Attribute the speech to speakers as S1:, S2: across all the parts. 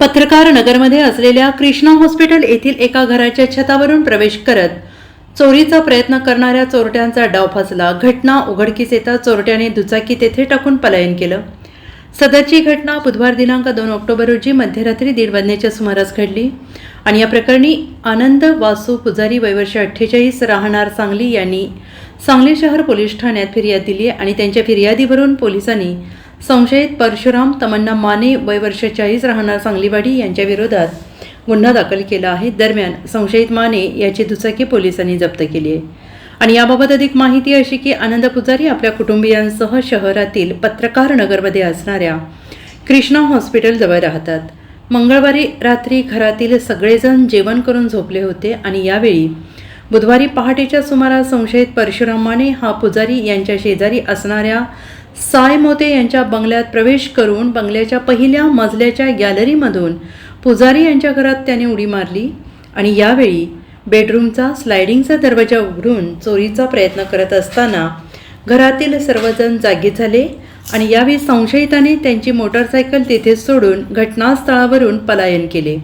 S1: पत्रकार नगरमध्ये असलेल्या कृष्णा हॉस्पिटल येथील एका घराच्या छतावरून प्रवेश करत चोरीचा प्रयत्न करणाऱ्या चोरट्यांचा डाव फसला. घटना उघडकीस येता चोरट्याने दुचाकी तेथे टाकून पलायन केलं. सदरची घटना बुधवार दिनांक दोन ऑक्टोबर रोजी मध्यरात्री दीड वाजण्याच्या सुमारास घडली आणि या प्रकरणी आनंद वासू पुजारी वयवर्ष अठ्ठेचाळीस राहणार सांगली यांनी सांगली शहर पोलीस ठाण्यात फिर्याद दिली आणि त्यांच्या फिर्यादीवरून पोलिसांनी संशयित परशुराम तमन्ना माने वय वर्ष चाळीस राहणार सांगलीवाडी यांच्याविरोधात गुन्हा दाखल केला आहे. दरम्यान संशयित माने याची दुचाकी पोलिसांनी जप्त केली आहे. आणि याबाबत अधिक माहिती अशी की आनंद पुजारी आपल्या कुटुंबियांसह शहरातील पत्रकार नगरमध्ये असणाऱ्या कृष्णा हॉस्पिटलजवळ राहतात. मंगळवारी रात्री घरातील सगळेजण जेवण करून झोपले होते आणि यावेळी बुधवारी पहाटेच्या सुमारास संशयित परशुराम माने हा पुजारी यांच्या शेजारी असणाऱ्या साय मोते यांच्या बंगल्यात प्रवेश करून बंगल्याच्या पहिल्या मजल्याच्या गॅलरीमधून पुजारी यांच्या घरात त्याने उडी मारली आणि यावेळी बेडरूमचा स्लायडिंगचा दरवाजा उघडून चोरीचा प्रयत्न करत असताना घरातील सर्वजण जागी झाले आणि यावेळी संशयिताने त्यांची मोटारसायकल तिथे सोडून घटनास्थळावरून पलायन केले.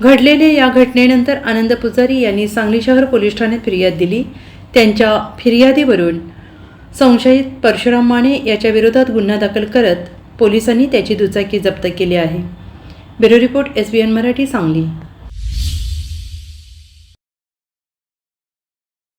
S1: घडलेल्या या घटनेनंतर आनंद पुजारी यांनी सांगली शहर पोलीस ठाण्यात फिर्याद दिली. त्यांच्या फिर्यादीवरून संशयित परशुराम माने याच्या विरोधात गुन्हा दाखल करत पोलिसांनी त्याची दुचाकी जप्त केली आहे. Bureau report S B N Marathi Sangli.